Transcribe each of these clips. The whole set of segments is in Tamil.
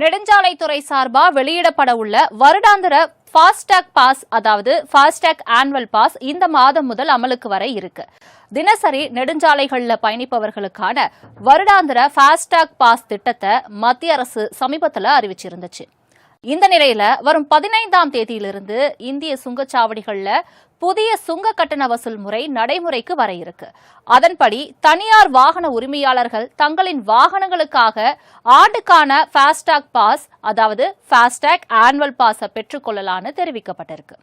நெடுஞ்சாலைத்துறை சார்பா வெளியிடப்பட உள்ள வருடாந்திர ஃபாஸ்டாக் பாஸ் அதாவது ஃபாஸ்டாக் ஆனுவல் பாஸ் இந்த மாதம் முதல் அமலுக்கு வர இருக்கு. தினசரி நெடுஞ்சாலைகளில் பயணிப்பவர்களுக்கான வருடாந்திர ஃபாஸ்டாக் பாஸ் திட்டத்தை மத்திய அரசு சமீபத்தில் அறிவிச்சிருந்துச்சு. இந்த நிலையில வரும் பதினைந்தாம் தேதியிலிருந்து இந்திய சுங்கச்சாவடிகள்ல புதிய சுங்க கட்டண வசூல் முறை நடைமுறைக்கு வர இருக்கு. அதன்படி தனியார் வாகன உரிமையாளர்கள் தங்களின் வாகனங்களுக்காக ஆண்டுக்கான ஃபாஸ்டாக் பாஸ் அதாவது ஃபாஸ்டாக் ஆனுவல் பாஸை பெற்றுக்கொள்ளலான்னு தெரிவிக்கப்பட்டிருக்கு.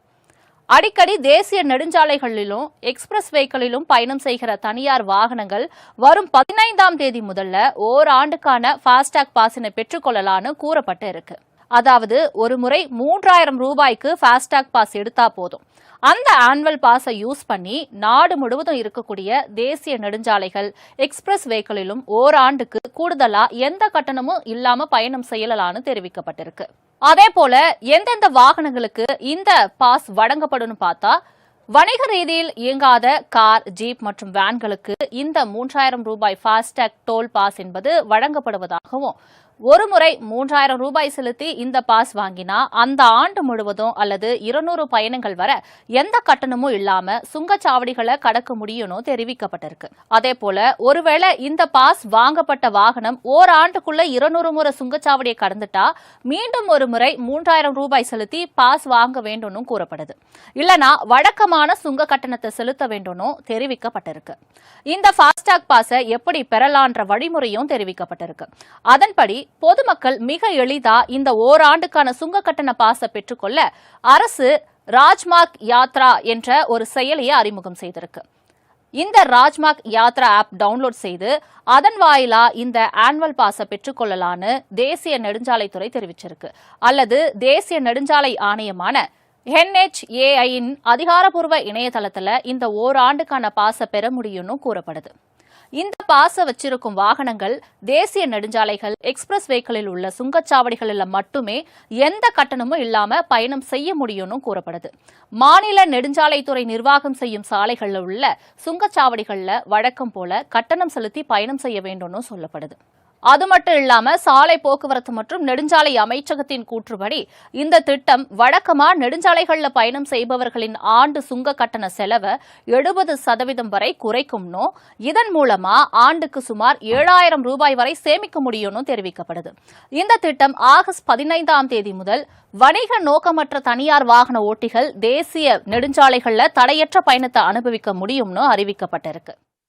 அடிக்கடி தேசிய நெடுஞ்சாலைகளிலும் எக்ஸ்பிரஸ் வேக்களிலும் பயணம் செய்கிற தனியார் வாகனங்கள் வரும் பதினைந்தாம் தேதி முதல்ல ஓராண்டுக்கான ஃபாஸ்டாக் பாஸினை பெற்றுக்கொள்ளலான்னு கூறப்பட்டு இருக்கு அதாவது ஒரு முறை மூன்றாயிரம் ரூபாய்க்கு ஃபாஸ்டாக் பாஸ் எடுத்தா போதும். அந்த ஆனுவல் பாஸை யூஸ் பண்ணி நாடு முழுவதும் இருக்கக்கூடிய தேசிய நெடுஞ்சாலைகள் எக்ஸ்பிரஸ் வேக்களிலும் ஓராண்டுக்கு கூடுதலா எந்த கட்டணமும் இல்லாம பயணம் செய்யலாம்னு தெரிவிக்கப்பட்டிருக்கு. அதே போல எந்தெந்த வாகனங்களுக்கு இந்த பாஸ் வழங்கப்படும் பார்த்தா வணிக ரீதியில் இயங்காத கார் ஜீப் மற்றும் வேன்களுக்கு இந்த மூன்றாயிரம் ரூபாய் ஃபாஸ்டாக் டோல் பாஸ் என்பது வழங்கப்படுவதாகவும் ஒரு முறை மூன்றாயிரம் ரூபாய் செலுத்தி இந்த பாஸ் வாங்கினா அந்த ஆண்டு முழுவதும் அல்லது இருநூறு பயணங்கள் வர எந்த கட்டணமும் இல்லாம சுங்கச்சாவடிகளை கடக்க முடியும்னு தெரிவிக்கப்பட்டிருக்கு. அதே போல ஒருவேளை இந்த பாஸ் வாங்கப்பட்ட வாகனம் ஓராண்டுக்குள்ள இருநூறு முறை சுங்கச்சாவடியை கடந்துட்டா மீண்டும் ஒரு முறை மூன்றாயிரம் ரூபாய் செலுத்தி பாஸ் வாங்க வேண்டும்னு கூறப்படுது. இல்லனா வழக்கமான சுங்க கட்டணத்தை செலுத்த வேண்டும்னு தெரிவிக்கப்பட்டிருக்கு. இந்த ஃபாஸ்டாக் பாஸை எப்படி பெறலான்ற வழிமுறையும் தெரிவிக்கப்பட்டிருக்கு. அதன்படி பொதுமக்கள் மிக எளிதா இந்த ஓராண்டுக்கான சுங்க கட்டண பாச பெற்றுக்கொள்ள அரசு ராஜ்மார்க் யாத்ரா என்ற ஒரு செயலியை அறிமுகம் செய்திருக்கு. இந்த ராஜ்மார்க் யாத்ரா ஆப் டவுன்லோட் செய்து அதன் வாயிலா இந்த ஆனுவல் பாஸை பெற்றுக்கொள்ளலான்னு தேசிய நெடுஞ்சாலைத்துறை தெரிவிச்சிருக்கு. அல்லது தேசிய நெடுஞ்சாலை ஆணையமான என்ஹெச்ஏஐயின் அதிகாரப்பூர்வ இணையதளத்தில் இந்த ஓராண்டுக்கான பாச பெற முடியும்னு கூறப்படுது. இந்த பாச வச்சிருக்கும் வாகனங்கள் தேசிய நெடுஞ்சாலைகள் எக்ஸ்பிரஸ் வேக்களில் உள்ள சுங்கச்சாவடிகளில் மட்டுமே எந்த கட்டணமும் இல்லாம பயணம் செய்ய முடியும்னு கூறப்படுது. மாநில நெடுஞ்சாலைத்துறை நிர்வாகம் செய்யும் சாலைகளில் உள்ள சுங்கச்சாவடிகளில் வழக்கம் போல கட்டணம் செலுத்தி பயணம் செய்ய வேண்டும்னு சொல்லப்படுது. அது மட்டும் இல்லாம சாலை போக்குவரத்து மற்றும் நெடுஞ்சாலை அமைச்சகத்தின் கூற்றுப்படி இந்த திட்டம் வழக்கமா நெடுஞ்சாலைகள்ல பயணம் செய்பவர்களின் ஆண்டு சுங்க கட்டண செலவை எழுபது சதவீதம் வரை குறைக்கும்னோ இதன் மூலமா ஆண்டுக்கு சுமார் ஏழாயிரம் ரூபாய் வரை சேமிக்க முடியும்னு தெரிவிக்கப்படுது. இந்த திட்டம் ஆகஸ்ட் பதினைந்தாம் தேதி முதல் வணிக நோக்கமற்ற தனியார் வாகன ஓட்டிகள் தேசிய நெடுஞ்சாலைகள்ல தடையற்ற பயணத்தை அனுபவிக்க முடியும்னு அறிவிக்கப்பட்டிருக்கு.